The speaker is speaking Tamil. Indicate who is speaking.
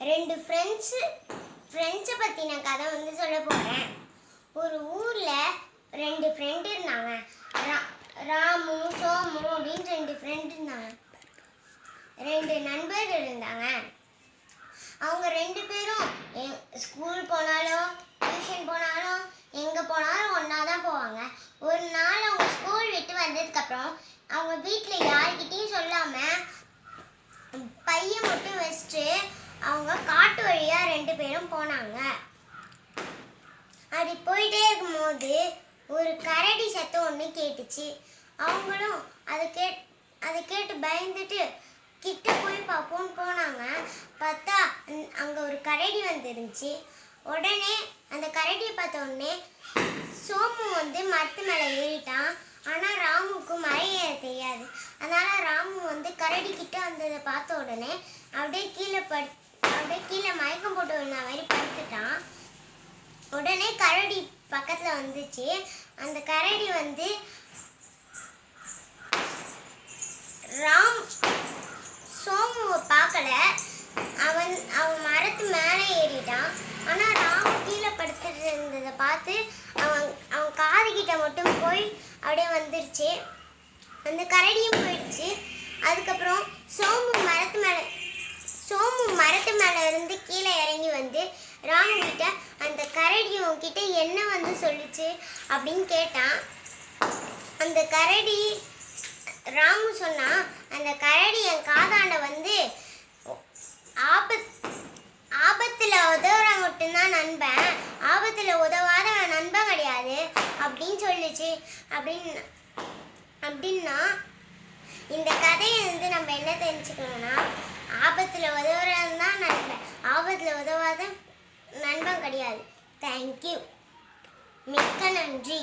Speaker 1: ரெண்டு ஃப்ரெண்ட்ஸு ஃப்ரெண்ட்ஸை பற்றின கதை வந்து சொல்ல போகிறேன் ஒரு ஊரில் ரெண்டு ஃப்ரெண்டு இருந்தாங்க. ரா- ராமு சோமு அப்படின்னு ரெண்டு ஃப்ரெண்டு இருந்தாங்க. ரெண்டு நண்பர்கள் இருந்தாங்க. அவங்க ரெண்டு பேரும் எங் ஸ்கூல் போனாலும் டியூஷன் போனாலும் எங்கே போனாலும் ஒன்றா தான் போவாங்க. ஒரு நாள் அவங்க ஸ்கூல் விட்டு வந்ததுக்கப்புறம் அவங்க வீட்டில் யார்கிட்டயும் சொல்லாமல் பையன் மட்டும் வச்சுட்டு அவங்க காட்டு வழியாக ரெண்டு பேரும் போனாங்க. அப்படி போயிட்டே இருக்கும்போது ஒரு கரடி சத்தம் ஒன்று கேட்டுச்சு. அவங்களும் அதை கேட் அதை கேட்டு பயந்துட்டு கிட்ட போய் பார்ப்போம்னு போனாங்க. பார்த்தா அங்கே ஒரு கரடி வந்துருந்துச்சு. உடனே அந்த கரடியை பார்த்த உடனே சோமு வந்து மரத்து மேலே ஏறிட்டான். ஆனால் ராமுக்கு மலை ஏற தெரியாது. அதனால் ராமு வந்து கரடி கிட்ட வந்ததை பார்த்த உடனே அப்படியே கீழே படு கரடி பக்கத்தில் வந்துச்சு. அந்த கரடி வந்து ராம் சோமுவை பார்க்கல. அவன் அவன் மரத்து மேலே ஏறிட்டான். ஆனால் ராம் கீழே படுத்துட்டு இருந்ததை பார்த்து அவன் அவன் காது கிட்ட மட்டும் போய் அப்படியே வந்துருச்சு. அந்த கரடியும் போயிடுச்சு. அதுக்கப்புறம் சோமு மரத்து மேலே சோமு மரத்து மேலே இருந்து கீழே இறங்கி வந்து ராமு கிட்ட கரடி உன்கிட்ட என்ன வந்து சொல்லுச்சு அப்படின்னு கேட்டான். அந்த கரடி ராமு சொன்னான் அந்த கரடி என் காதாண்ட வந்து ஆபத் ஆபத்தில் உதவுற மட்டும்தான் நண்பன். ஆபத்தில் உதவாதவன் நண்பன் கிடையாது அப்படின்னு சொல்லிச்சு. அப்படின்னு அப்படின்னா இந்த கதையை வந்து நம்ம என்ன தெரிஞ்சுக்கணும்னா ஆபத்தில் உதவுறவன் தான் நண்பன். ஆபத்தில் உதவாத நண்பன் கிடையாது. தேங்க்யூ மிக்க நன்றி.